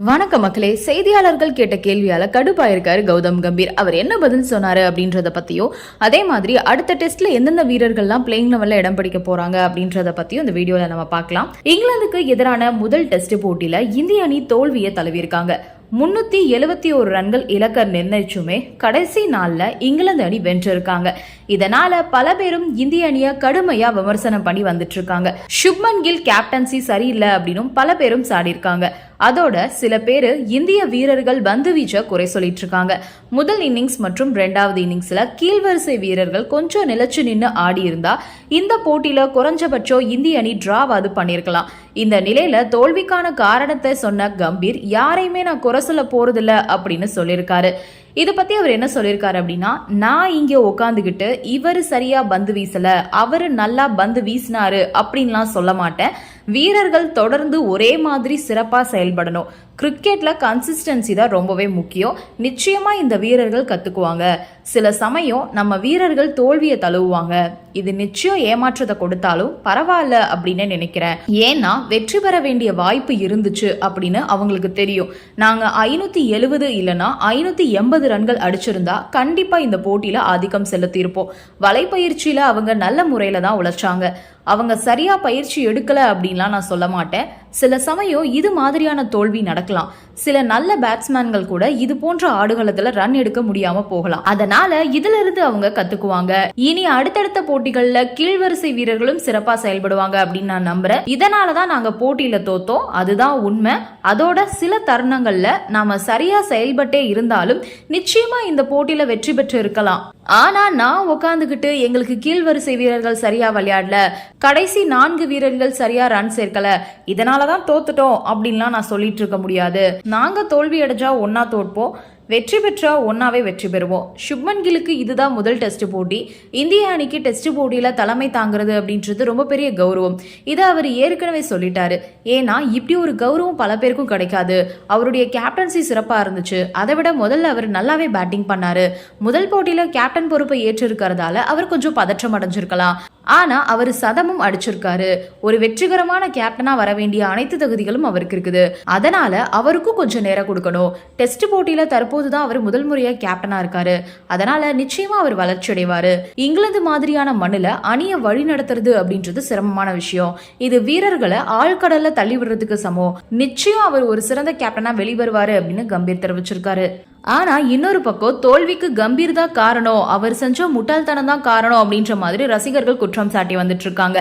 வணக்க மக்களே செய்தியாளர்கள் கேட்ட கேள்வியால கடுப்பாயிருக்காரு கௌதம் கம்பீர். அவர் என்ன பதில் சொன்னாரு அப்படின்றத பத்தியும் அதே மாதிரி அடுத்த டெஸ்ட்ல எந்தெந்த வீரர்கள்லாம் பிளேயிங் லெவல்ல இடம் பிடிக்க போறாங்க அப்படின்றத பத்தியும் இந்த வீடியோல நம்ம பார்க்கலாம். இங்கிலாந்துக்கு எதிரான முதல் டெஸ்ட் போட்டியில இந்திய அணி தோல்வியை தழுவியிருக்காங்க. முன்னூத்தி எழுவத்தி ஒரு ரன்கள் இலக்க நிர்ணயிச்சுமே கடைசி நாளில் இங்கிலாந்து அணி வென்றிருக்காங்க. இதனால பல பேரும் இந்திய அணியை கடுமையா விமர்சனம் பண்ணி வந்துட்டு இருக்காங்க சுப்மன் கில் கேப்டன்சி சரியில்லை அப்படின்னும் பல பேரும் சாடியிருக்காங்க. அதோட சில பேர் இந்திய வீரர்கள் பந்து வீச்ச குறை சொல்லிட்டு இருக்காங்க முதல் இன்னிங்ஸ் மற்றும் ரெண்டாவது இன்னிங்ஸ்ல கீழ்வரிசை வீரர்கள் கொஞ்சம் நிலைச்சு நின்று ஆடி இருந்தா இந்த போட்டியில குறைஞ்சபட்சம் இந்திய அணி டிராவாது பண்ணிருக்கலாம் இந்த நிலையில தோல்விக்கான காரணத்தை சொன்ன கம்பீர் யாரையுமே நான் குறை சொல்ல போறதில்ல அப்படின்னு சொல்லியிருக்காரு. இதை பத்தி அவர் என்ன சொல்லியிருக்காரு அப்படின்னா நான் இங்க உக்காந்துக்கிட்டு இவர் சரியா பந்து வீசல அவரு நல்லா பந்து வீசினாரு அப்படின்லாம் சொல்ல மாட்டேன். வீரர்கள் தொடர்ந்து ஒரே மாதிரி சிறப்பாக செயல்படணும். கிரிக்கெட்டில் கன்சிஸ்டன்சி தான் ரொம்பவே முக்கியம். நிச்சயமாக இந்த வீரர்கள் கற்றுக்குவாங்க சில சமயம் நம்ம வீரர்கள் தோல்வியை தழுவுவாங்க. இது நிச்சயம் ஏமாற்றத்தை கொடுத்தாலும் பரவாயில்ல அப்படின்னு நினைக்கிறேன். ஏன்னா வெற்றி பெற வேண்டிய வாய்ப்பு இருந்துச்சு அப்படின்னு அவங்களுக்கு தெரியும். நாங்கள் ஐநூத்தி எழுவது இல்லைன்னா ஐநூத்தி எண்பது ரன்கள் அடிச்சிருந்தா கண்டிப்பாக இந்த போட்டியில் ஆதிக்கம் செலுத்தியிருப்போம். வலைப்பயிற்சியில் அவங்க நல்ல முறையில் தான் உழைச்சாங்க. அவங்க சரியா பயிற்சி எடுக்கலை அப்படின்லாம் நான் சொல்ல மாட்டேன். சில சமயம் இது மாதிரியான தோல்வி நடக்கலாம். சில நல்ல பேட்ஸ்மேன்கள் கூட இது போன்ற ஆடுகளத்துல ரன் எடுக்க முடியாம போகலாம். அதனால இதுல இருந்து அவங்க கத்துக்குவாங்க. இனி அடுத்தடுத்த போட்டிகள்ல கீழ்வரிசை வீரர்களும் சிறப்பா செயல்படுவாங்க அப்படின்னு நான் நம்புறேன். இதனாலதான் நாங்க போட்டியில தோத்தோம். அதுதான் உண்மை. அதோட சில தருணங்கள்ல நாம சரியா செயல்பட்டே இருந்தாலும் நிச்சயமா இந்த போட்டியில வெற்றி பெற்று இருக்கலாம். ஆனா நான் உட்காந்துக்கிட்டு எங்களுக்கு கீழ்வரிசை வீரர்கள் சரியா விளையாடல. கடைசி நான்கு வீரர்கள் சரியா ரன் சேர்க்கல. இதனாலதான் தோத்துட்டோம் அப்படின்லாம் நான் சொல்லிட்டு இருக்க முடியாது. நாங்கள் தோல்வி அடைஞ்சா ஒன்றா தோற்போம் வெற்றி பெற்றா ஒன்றாவே வெற்றி பெறுவோம். சுப்மன் கிலுக்கு இதுதான் முதல் டெஸ்ட் போட்டி. இந்திய அணிக்கு டெஸ்ட் போட்டியில் தலைமை தாங்குறது அப்படின்றது ரொம்ப பெரிய கௌரவம். இதை அவர் ஏற்கனவே சொல்லிட்டாரு. ஏன்னா இப்படி ஒரு கௌரவம் பல பேருக்கும் கிடைக்காது. அவருடைய கேப்டன்சி சிறப்பாக இருந்துச்சு. அதை விட முதல்ல அவர் நல்லாவே பேட்டிங் பண்ணாரு. முதல் போட்டியில் கேப்டன் பொறுப்பை ஏற்றிருக்கிறதால அவர் கொஞ்சம் பதற்றம் அடைஞ்சிருக்கலாம். ஆனால் அவர் சதமும் அடிச்சிருக்காரு. ஒரு வெற்றிகரமான கேப்டனாக வர வேண்டிய அனைத்து தகுதிகளும் அவருக்கு இருக்குது. அதனால அவருக்கும் கொஞ்சம் நேரம் கொடுக்கணும். டெஸ்ட் போட்டியில் தற்போது தான் அவர் முதல் முறையாக கேப்டனாக இருக்காரு. அதனால நிச்சயமாக அவர் வளர்ச்சி அடைவார். இங்கிலாந்து மாதிரியான மண்ணில் அணியை வழி நடத்துறது அப்படின்றது சிரமமான விஷயம். இது வீரர்களை ஆழ்கடலில் தள்ளி விடுறதுக்கு சமம். நிச்சயம் அவர் ஒரு சிறந்த கேப்டனாக வெளிவருவார் அப்படின்னு கம்பீர் தெரிவிச்சிருக்காரு. ஆனா இன்னொரு பக்கம் தோல்விக்கு கம்பீர் தான் காரணம். அவர் செஞ்ச முட்டாள்தனம் தான் காரணம் அப்படின்ற மாதிரி ரசிகர்கள் குற்றம் சாட்டி வந்துட்டு இருக்காங்க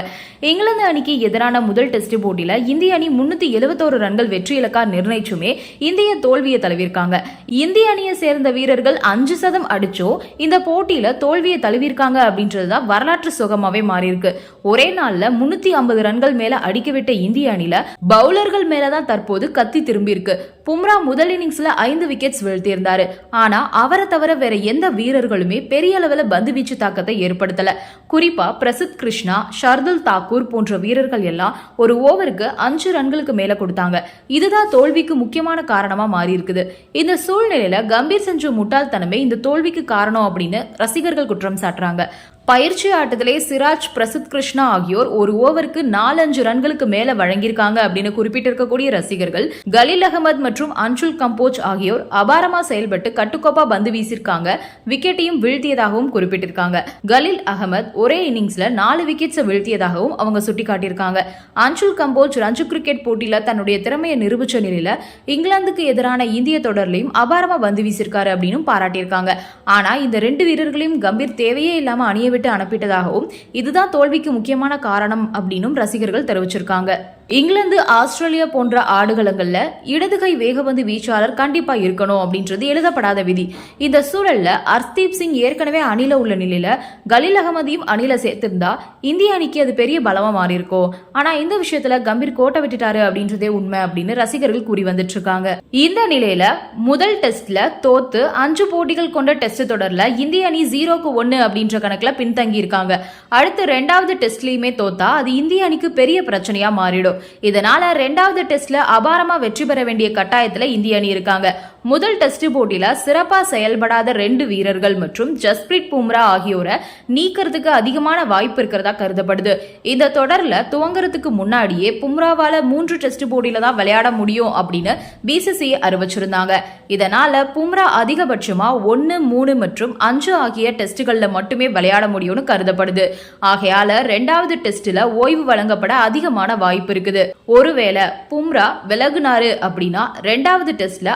இங்கிலாந்து அணிக்கு எதிரான முதல் டெஸ்ட் போட்டியில இந்திய அணி முன்னூத்தி எழுபத்தோரு ரன்கள் வெற்றி இலக்கா நிர்ணயிச்சுமே இந்திய தோல்வியை தழுவிருக்காங்க இந்திய அணியை சேர்ந்த வீரர்கள் அஞ்சு சதம் அடிச்சோ இந்த போட்டியில தோல்வியை தழுவிருக்காங்க அப்படின்றதுதான் வரலாற்று சுகமாவே மாறி இருக்கு ஒரே நாள்ல முன்னூத்தி ஐம்பது ரன்கள் மேல அடிக்கவிட்ட இந்திய அணில பவுலர்கள் மேலதான் தற்போது கத்தி திரும்பியிருக்கு. பும்ரா முதல் இன்னிங்ஸ்ல ஐந்து விக்கெட்ஸ் வீழ்த்தியிருந்தாரு. ஆனா அவரை தவிர வேற எந்த வீரர்களுமே பெரிய அளவில் பந்து வீச்சு தாக்கத்தை ஏற்படுத்தல. குறிப்பா பிரசித் கிருஷ்ணா ஷர்துல் தாக்கூர் போன்ற வீரர்கள் எல்லாம் ஒரு ஓவருக்கு அஞ்சு ரன்களுக்கு மேல கொடுத்தாங்க. இதுதான் தோல்விக்கு முக்கியமான காரணமா மாறி இருக்குது இந்த சூழ்நிலையில கம்பீர் செஞ்சு முட்டாள்தனமே இந்த தோல்விக்கு காரணம் அப்படின்னு ரசிகர்கள் குற்றம் சாட்டுறாங்க. பயிற்சி ஆட்டத்திலே சிராஜ் பிரசித் கிருஷ்ணா ஆகியோர் ஒரு ஓவருக்கு நாலஞ்சு ரன்களுக்கு மேல வழங்கியிருக்காங்க அப்படின்னு குறிப்பிட்டிருக்கக்கூடிய ரசிகர்கள். கலீல் அகமது மற்றும் அன்சுல் கம்போஜ் ஆகியோர் அபாரமா செயல்பட்டு கட்டுக்கோப்பா பந்து வீசியிருக்காங்க. விக்கெட்டையும் வீழ்த்தியதாகவும் குறிப்பிட்டிருக்காங்க. கலீல் அகமது ஒரே இன்னிங்ஸ்ல நாலு விக்கெட்ஸை வீழ்த்தியதாகவும் அவங்க சுட்டிக்காட்டியிருக்காங்க. அன்சுல் கம்போஜ் ரஞ்சு கிரிக்கெட் போட்டியில தன்னுடைய திறமையை நிரூபிச்ச நிலையில இங்கிலாந்துக்கு எதிரான இந்திய தொடர்லையும் அபாரமா பந்து வீசியிருக்காரு அப்படின்னு பாராட்டியிருக்காங்க. ஆனா இந்த ரெண்டு வீரர்களையும் கம்பீர் தேவையே இல்லாம அணிய விட்டு அனுப்பிட்டதாகவும் இதுதான் தோல்விக்கு முக்கியமான காரணம் அப்படின்னும் ரசிகர்கள் தெரிவிச்சிருக்காங்க. இங்கிலாந்து ஆஸ்திரேலியா போன்ற ஆடுகளங்கள்ல இடதுகை வேகபந்து வீச்சாளர் கண்டிப்பா இருக்கணும் அப்படின்றது எழுதப்படாத விதி. இந்த சூழல்ல அர்தீப் சிங் ஏற்கனவே அணில உள்ள நிலையில கலீல் அகமதியும் அணில சேர்த்திருந்தா இந்திய அணிக்கு அது பெரிய பலமா மாறி இருக்கும் ஆனா இந்த விஷயத்துல கம்பீர் கோட்டை விட்டுட்டாரு அப்படின்றதே உண்மை அப்படின்னு ரசிகர்கள் கூறி வந்துட்டு இருக்காங்க இந்த நிலையில முதல் டெஸ்ட்ல தோத்து அஞ்சு போட்டிகள் கொண்ட டெஸ்ட் தொடர்ல இந்திய அணி ஜீரோக்கு ஒன்னு அப்படின்ற கணக்குல பின்தங்கி இருக்காங்க அடுத்து ரெண்டாவது டெஸ்ட்லயுமே தோத்தா அது இந்திய அணிக்கு பெரிய பிரச்சனையா மாறிடும். இதனால ரெண்டாவது டெஸ்ட்ல அபாரமா வெற்றி பெற வேண்டிய கட்டாயத்துல இந்திய அணி இருக்காங்க. முதல் டெஸ்ட் போட்டியில சிறப்பா செயல்படாத ரெண்டு வீரர்கள் மற்றும் ஜஸ்பிரீத் பும்ரா ஆகியோரை நீக்கிறதுக்கு அதிகமான வாய்ப்பு இருக்கிறதா கருதப்படுது. இந்த தொடர்ல துவங்குறதுக்கு முன்னாடியே பும்ராவால மூன்று டெஸ்ட் போட்டியில தான் விளையாட முடியும் அப்படின்னு பிசிசிஐ அறிவிச்சிருந்தாங்க. இதனால பும்ரா அதிகபட்சமா ஒன்னு மூணு மற்றும் அஞ்சு ஆகிய டெஸ்டுகள்ல மட்டுமே விளையாட முடியும்னு கருதப்படுது. ஆகையால ரெண்டாவது டெஸ்ட்ல ஓய்வு வழங்கப்பட அதிகமான வாய்ப்பு இருக்குது. ஒருவேளை பும்ரா விலகுனாரு அப்படின்னா ரெண்டாவது டெஸ்ட்ல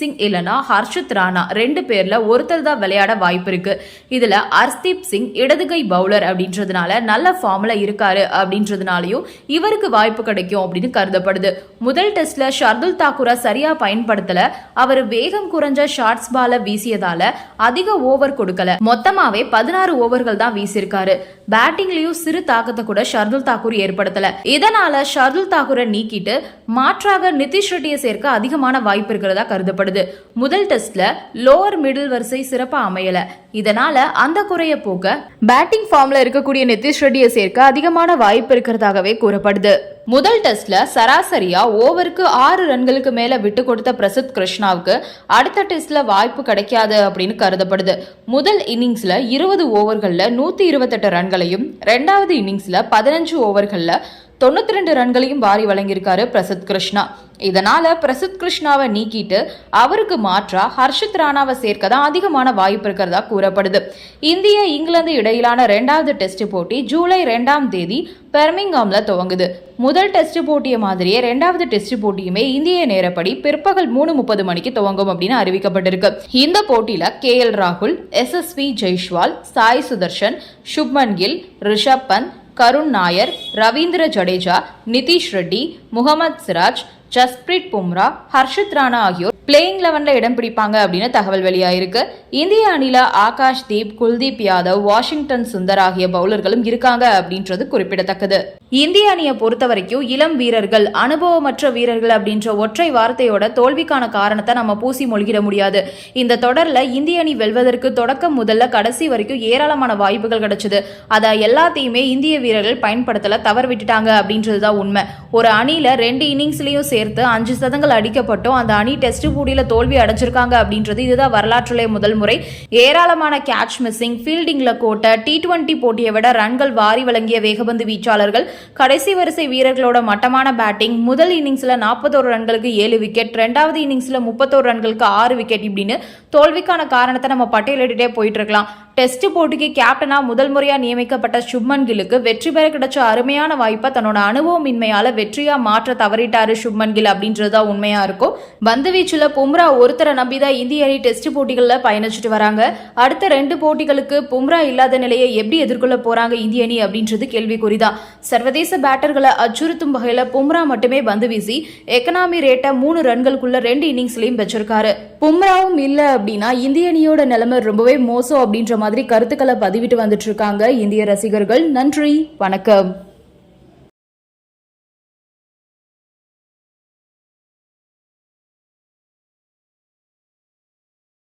சிங் இல்லைனா ஹர்ஷத் ராணா ரெண்டு பேர்ல ஒருத்தர் தான் விளையாட வாய்ப்பு இருக்கு. இதுல ஹர்ஷ்தீப் சிங் இடதுகை பவுலர் அப்படின்றதுனால நல்ல ஃபார்ம்ல இருக்காரு அப்படின்றதுனாலயும் இவருக்கு வாய்ப்பு கிடைக்கும் அப்படின்னு கருதப்படுது. முதல் டெஸ்ட்ல ஷர்துல் தாக்கூரை சரியா பயன்படுத்தல. அவர் வேகம் குறைஞ்ச ஷார்ட்ஸ் பால வீசியதால அதிக ஓவர் கொடுக்கல. மொத்தமாவே பதினாறு ஓவர்கள் தான் வீசியிருக்காரு. பேட்டிங்லயும் சிறு தாக்கத்தை கூட ஷர்துல் தாக்கூர் ஏற்படுத்தல. இதனால ஷர்துல் தாக்கூரை நீக்கிட்டு மாற்றாக நிதிஷ் ரெட்டியை சேர்க்க அதிகமான வாய்ப்பு இருக்கிறதா கருதப்படுது. முதல் டெஸ்ட்ல லோவர் மிடில் வரிசை சிறப்பா அமையல. இதனால அந்த குறைய போக்க பேட்டிங் ஃபார்ம்ல இருக்கக்கூடிய நிதிஷ் ரெட்டியை சேர்க்க அதிகமான வாய்ப்பு இருக்கிறதாகவே கூறப்படுது. முதல் டெஸ்ட்ல சராசரியா ஓவருக்கு ஆறு ரன்களுக்கு மேல விட்டு கொடுத்த பிரசித் கிருஷ்ணாவுக்கு அடுத்த டெஸ்ட்ல வாய்ப்பு கிடைக்காது அப்படின்னு கருதப்படுது. முதல் இன்னிங்ஸ்ல இருபது ஓவர்கள்ல நூத்தி இருபத்தெட்டு ரன்களையும் ரெண்டாவது இன்னிங்ஸ்ல பதினஞ்சு ஓவர்கள்ல தொண்ணூத்தி ரெண்டு ரன்களையும் வாரி வழங்கியிருக்காரு பிரசித் கிருஷ்ணா. இதனால பிரசித் கிருஷ்ணாவை நீக்கிட்டு அவருக்கு மாற்றா ஹர்ஷித் ராணாவை சேர்க்க தான் அதிகமான வாய்ப்பு இருக்கிறதா கூறப்படுது. இந்திய இங்கிலாந்து இடையிலான ரெண்டாவது டெஸ்ட் போட்டி ஜூலை ரெண்டாம் தேதி பெர்மிங்காம்ல துவங்குது. முதல் டெஸ்ட் போட்டியை மாதிரியே ரெண்டாவது டெஸ்ட் போட்டியுமே இந்திய நேரப்படி பிற்பகல் மூணு முப்பது மணிக்கு துவங்கும் அப்படின்னு அறிவிக்கப்பட்டிருக்கு. இந்த போட்டியில கே எல் ராகுல் S S B Jaiswal Sai Sudharsan Shubman Gill Rishabh Pant Karun Nair Ravindra Jadeja Nitish Reddy Mohammed Siraj Jasprit Bumrah Harshit Rana ஆகியோர் பிளேயிங் லெவனில் இடம் பிடிப்பாங்க அப்படின்னு தகவல் வெளியாயிருக்கு. இந்திய அணியில் ஆகாஷ் தீப் குல்தீப் யாதவ் வாஷிங்டன் சுந்தர் ஆகிய பவுலர்களும் இருக்காங்க அப்படின்றது குறிப்பிடத்தக்கது. இந்திய அணியை பொறுத்த வரைக்கும் இளம் வீரர்கள் அனுபவமற்ற வீரர்கள் அப்படின்ற ஒற்றை வார்த்தையோட தோல்விக்கான காரணத்தை நம்ம பூசி மொழிகிட முடியாது. இந்த தொடரில் இந்திய அணி வெல்வதற்கு தொடக்கம் முதல்ல கடைசி வரைக்கும் ஏராளமான வாய்ப்புகள் கிடைச்சது. அதை எல்லாத்தையுமே இந்திய வீரர்கள் பயன்படுத்தல தவறு விட்டுட்டாங்க அப்படின்றது தான் உண்மை. ஒரு அணியில் ரெண்டு இன்னிங்ஸ்லையும் சேர்த்து அஞ்சு சதங்கள் அடிக்கப்பட்டும் அந்த அணி டெஸ்ட் போட்டியில தோல்வி அடைஞ்சிருக்காங்க அப்படின்றது இதுதான் வரலாற்றிலே முதல் முறை. ஏராளமான கேட்ச் மிஸ்ஸிங் ஃபீல்டிங்ல கோட்டை டி டுவெண்ட்டி போட்டியை விட ரன்கள் வாரி வழங்கிய வேகபந்து வீச்சாளர்கள் கடைசி வரிசை வீரர்களோட மட்டமான பேட்டிங் முதல் இன்னிங்ஸ்ல நாற்பத்தோரு ரன்களுக்கு ஏழு விக்கெட் ரெண்டாவது இன்னிங்ஸ்ல முப்பத்தோரு ரன்களுக்கு ஆறு விக்கெட் இப்படின்னு தோல்விக்கான காரணத்தை நம்ம பட்டியலிட்டுட்டே போயிட்டு இருக்கலாம் டெஸ்ட் போட்டிக்கு கேப்டனா முதல் முறையா நியமிக்கப்பட்ட சுப்மன் கிலுக்கு வெற்றி பெற கிடைச்ச அருமையான வாய்ப்பை தன்னோட அனுபவம் இன்மையால வெற்றியா மாற்ற தவறிட்டாரு சுப்மன் கில் அப்படின்றதுதான் உண்மையா இருக்கும். பந்து வீச்சுல பும்ரா ஒருத்தரை நம்பிதான் இந்திய அணி டெஸ்ட் போட்டிகள்ல பயணிச்சுட்டு வராங்க. அடுத்த ரெண்டு போட்டிகளுக்கு பும்ரா இல்லாத நிலையை எப்படி எதிர்கொள்ள போறாங்க இந்திய அணி அப்படின்றது கேள்விக்குறிதான். சர்வதேச பேட்டர்களை அச்சுறுத்தும் வகையில பும்ரா மட்டுமே பந்து வீசி எக்கனாமி ரேட்டை மூணு ரன்களுக்குள்ள ரெண்டு இன்னிங்ஸ்லயும் வச்சிருக்காரு பும்ராவும் இல்ல அப்படின்னா இந்திய அணியோட நிலைமை ரொம்பவே மோசம் அப்படின்ற மாதிரி கருத்துக்களை பதிவிட்டு வந்துட்டு இருக்காங்க இந்திய ரசிகர்கள். நன்றி வணக்கம்.